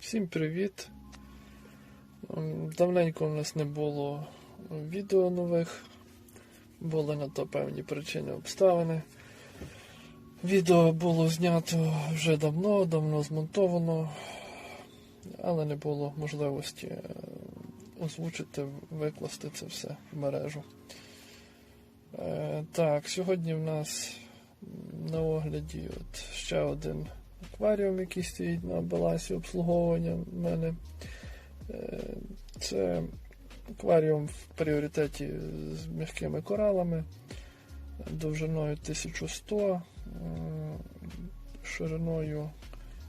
Всім привіт! Давненько в нас не було відео нових, були на то певні причини обставини. Відео було знято вже давно, давно змонтовано, але не було можливості е, озвучити, викласти це все в мережу. Е, Так, сьогодні в нас на огляді от ще один акваріум, який стоїть на балансі обслуговування в мене. Е, Це акваріум в пріоритеті з м'якими коралами, довжиною 1100, шириною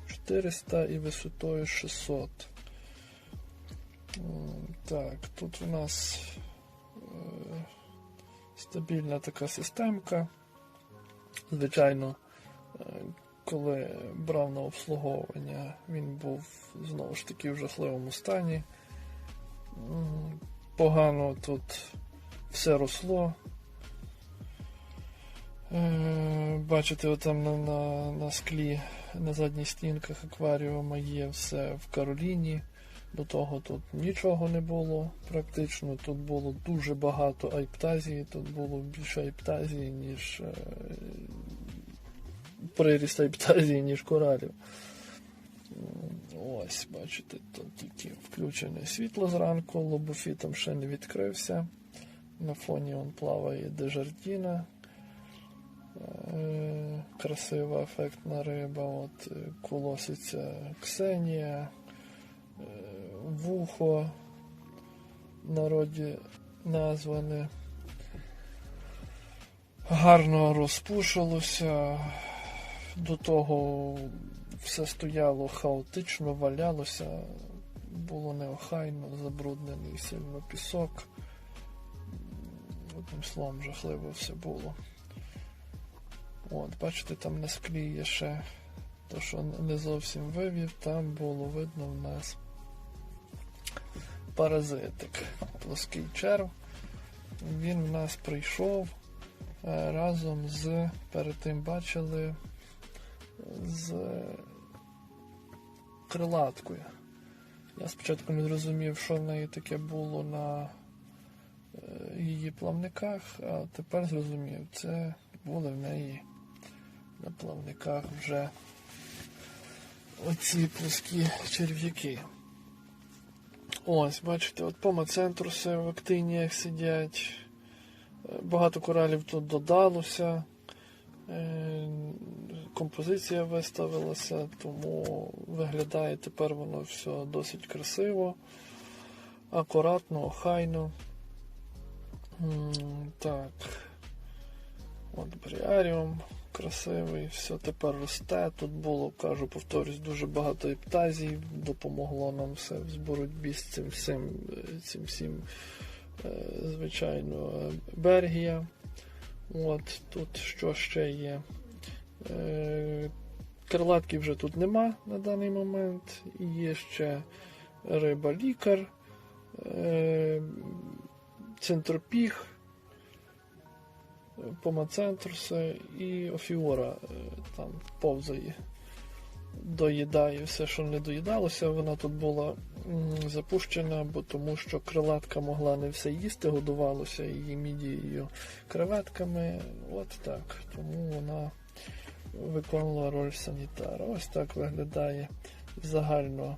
400 і висотою 600. Так, тут у нас е, стабільна така системка. Звичайно, е, коли брав на обслуговування, він був знову ж таки в жахливому стані. Погано тут все росло. Е, Бачите, отам на, на, на склі, на задніх стінках акваріума є все в Кароліні. До того тут нічого не було практично. Тут було дуже багато айптазії, тут було більше айптазії, ніж е, приріст ніж коралів. Ось, бачите, тут тільки включене світло зранку, лобофітом ще не відкрився. На фоні он плаває дежардіна. Е, Красива ефектна риба. От е, колоситься Ксенія, е, вухо в народі назване. Гарно розпушилося. До того все стояло хаотично, валялося, було неохайно, забруднений сильно пісок. Одним словом, жахливо все було. От, бачите, там на склі є ще то, що не зовсім вивів, там було видно в нас паразитик, плоский черв. Він в нас прийшов е, разом з, перед тим бачили, з крилаткою. Я спочатку не зрозумів, що в неї таке було на е, її плавниках, а тепер зрозумів, це були в неї на плавниках вже оці плоскі черв'яки. Ось, бачите, от помацентруси в актиніях сидять. Е, Багато коралів тут додалося. Е, Композиція виставилася, тому виглядає тепер воно все досить красиво, акуратно, охайно. Так. От бріаріум красивий, все тепер росте. Тут було, кажу, повторюсь, дуже багато ептазій, допомогло нам все в боротьбі з цим всім, е, цим всім, е, звичайно, Бергія. От тут що ще є. Е, Крилатки вже тут нема на даний момент. Є ще риба лікар, е, центропіг, помацентруси і офіора е, там повзає. Доїдає все, що не доїдалося. Вона тут була запущена, бо тому що крилатка могла не все їсти, годувалося її мідією креветками. От так. Тому вона виконувала роль санітара. Ось так виглядає загально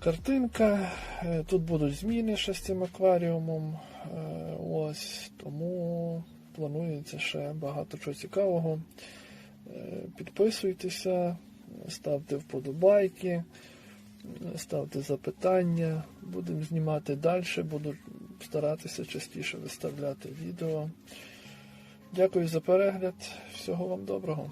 картинка. Е, Тут будуть зміни ще з цим акваріумом. Е, Ось тому планується ще багато чого цікавого. Е, Підписуйтеся, ставте вподобайки, ставте запитання. Будемо знімати далі, буду старатися частіше виставляти відео. Дякую за перегляд. Всього вам доброго.